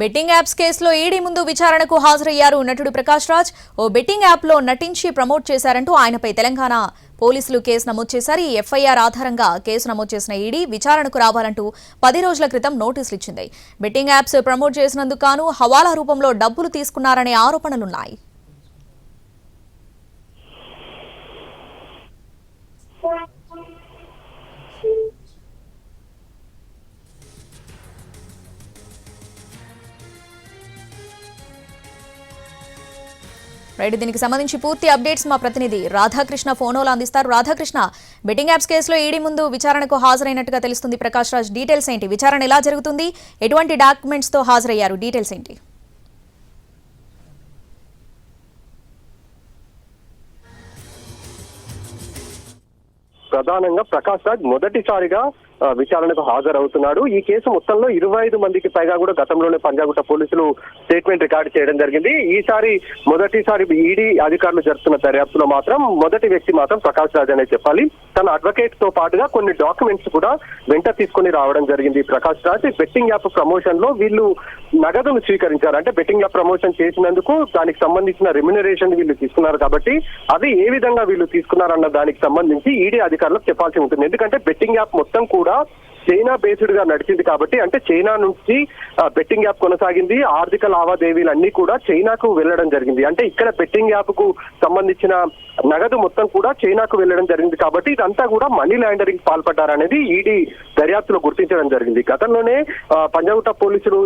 Betting apps కేసులో ED ముందు విచారణకు హాజరయ్యారు నటుడు ప్రకాష్ రాజ్. ఓ బెట్టింగ్ యాప్లో నటించి ప్రమోట్ చేశారంటూ ఆయనపై తెలంగాణ పోలీసులు కేసు నమోదు చేశారు. ఈ ఎఫ్ఐఆర్ ఆధారంగా కేసు నమోదు చేసిన ఈడీ విచారణకు రావాలంటూ పది రోజుల క్రితం నోటీసులు ఇచ్చింది. బెట్టింగ్ యాప్స్ ప్రమోట్ చేసినందుకు గాను హవాలా రూపంలో డబ్బులు తీసుకున్నారనే ఆరోపణలున్నాయి. రైట్ దీనికి సంబంధించి పూర్తి అప్డేట్స్ మా ప్రతినిధి రాధాకృష్ణ ఫోనోలు అందిస్తారు. రాధాకృష్ణ బెట్టింగ్ యాప్స్ కేసులో ఈడీ ముందు విచారణకు హాజరైనట్టుగా తెలుస్తుంది ప్రకాష్ రాజ్. డీటెయిల్స్ ఏంటి? విచారణ ఎలా జరుగుతుంది? ఎటువంటి డాక్యుమెంట్స్తో హాజరయ్యారు? డీటెయిల్స్ ఏంటి? ప్రధానంగా ప్రకాష్ రాజ్ మొదటిసారిగా విచారణకు హాజరవుతున్నాడు. ఈ కేసు మొత్తంలో ఇరవై ఐదు మందికి పైగా కూడా గతంలోనే పంజాగుట్ట పోలీసులు స్టేట్మెంట్ రికార్డు చేయడం జరిగింది. ఈసారి మొదటిసారి ఈడీ అధికారులు జరుపుతున్న దర్యాప్తులో మాత్రం మొదటి వ్యక్తి మాత్రం ప్రకాష్ రాజ్ అనే చెప్పాలి. తన అడ్వకేట్తో పాటుగా కొన్ని డాక్యుమెంట్స్ కూడా వెంట తీసుకొని రావడం జరిగింది ప్రకాష్ రాజ్. బెట్టింగ్ యాప్ ప్రమోషన్లో వీళ్ళు నగదును స్వీకరించారు అంటే బెట్టింగ్ యాప్ ప్రమోషన్ చేసినందుకు దానికి సంబంధించిన రెమ్యునరేషన్ వీళ్ళు తీసుకున్నారు కాబట్టి అది ఏ విధంగా వీళ్ళు తీసుకున్నారన్న దానికి సంబంధించి ఈడీ అధికారులకు చెప్పాల్సి ఉంటుంది. ఎందుకంటే బెట్టింగ్ యాప్ మొత్తం కూడా చైనా బేస్డ్గా నడిచింది కాబట్టి అంటే చైనా నుంచి బెట్టింగ్ యాప్ కొనసాగింది. ఆర్థిక లావాదేవీలు అన్ని కూడా చైనాకు వెళ్ళడం జరిగింది. అంటే ఇక్కడ బెట్టింగ్ యాప్కు సంబంధించిన నగదు మొత్తం కూడా చైనాకు వెళ్ళడం జరిగింది. కాబట్టి ఇదంతా కూడా మనీ లాండరింగ్ పాల్పడ్డారనేది ఈడీ దర్యాప్తులో గుర్తించడం జరిగింది. గతంలోనే పంజాగుట్ట పోలీసులు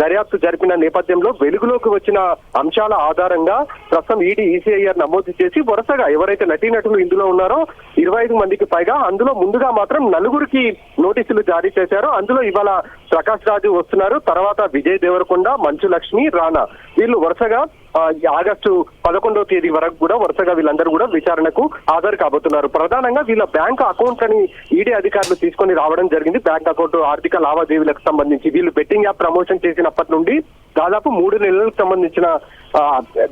దర్యాప్తు జరిపిన నేపథ్యంలో వెలుగులోకి వచ్చిన అంశాల ఆధారంగా ప్రస్తుతం ఈడీ ఈసీఐఆర్ నమోదు చేసి వరుసగా ఎవరైతే నటీనటులు ఇందులో ఉన్నారో ఇరవై ఐదు మందికి పైగా అందులో ముందుగా మాత్రం నలుగురికి నోటీసులు జారీ చేశారు. అందులో ఇవాళ ప్రకాష్ రాజు వస్తున్నారు. తర్వాత విజయ్ దేవరకొండ మంచు లక్ష్మి రానా. వీళ్ళు వరుసగా ఆగస్టు పదకొండవ తేదీ వరకు కూడా వరుసగా వీళ్ళందరూ కూడా విచారణకు హాజరు కాబోతున్నారు. ప్రధానంగా వీళ్ళ బ్యాంక్ అకౌంట్ అని ఈడీ అధికారులు తీసుకొని రావడం జరిగింది. బ్యాంక్ అకౌంట్ ఆర్థిక లావాదేవీలకు సంబంధించి వీళ్ళు బెట్టింగ్ యాప్ ప్రమోషన్ చేసినప్పటి నుండి దాదాపు మూడు నెలలకు సంబంధించిన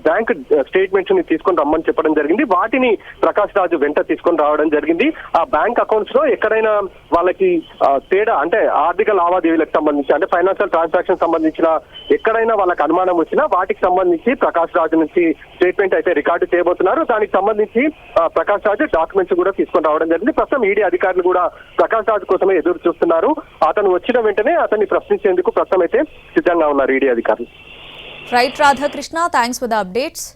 బ్యాంక్ స్టేట్మెంట్స్ని తీసుకొని రమ్మని చెప్పడం జరిగింది. వాటిని ప్రకాష్ రాజు వెంట తీసుకొని రావడం జరిగింది. ఆ బ్యాంక్ అకౌంట్స్లో ఎక్కడైనా వాళ్ళకి తేడా అంటే ఆర్థిక లావాదేవీలకు సంబంధించి అంటే ఫైనాన్షియల్ ట్రాన్సాక్షన్ సంబంధించిన ఎక్కడైనా వాళ్ళకి అనుమానం వచ్చినా వాటికి సంబంధించి ప్రకాష్ రాజు నుంచి స్టేట్మెంట్ అయితే రికార్డు చేయబోతున్నారు. దానికి సంబంధించి సంబంధించి ప్రకాష్ రాజు డాక్యుమెంట్స్ కూడా తీసుకొని రావడం జరిగింది. ప్రస్తుతం ఈడీ అధికారులు కూడా ప్రకాష్ రాజు కోసమే ఎదురు చూస్తున్నారు. అతను వచ్చిన వెంటనే అతన్ని ప్రశ్నించేందుకు ప్రస్తుతం అయితే సిద్ధంగా ఉన్నారు ఈడీ అధికారులు. Right Radhakrishna thanks for the updates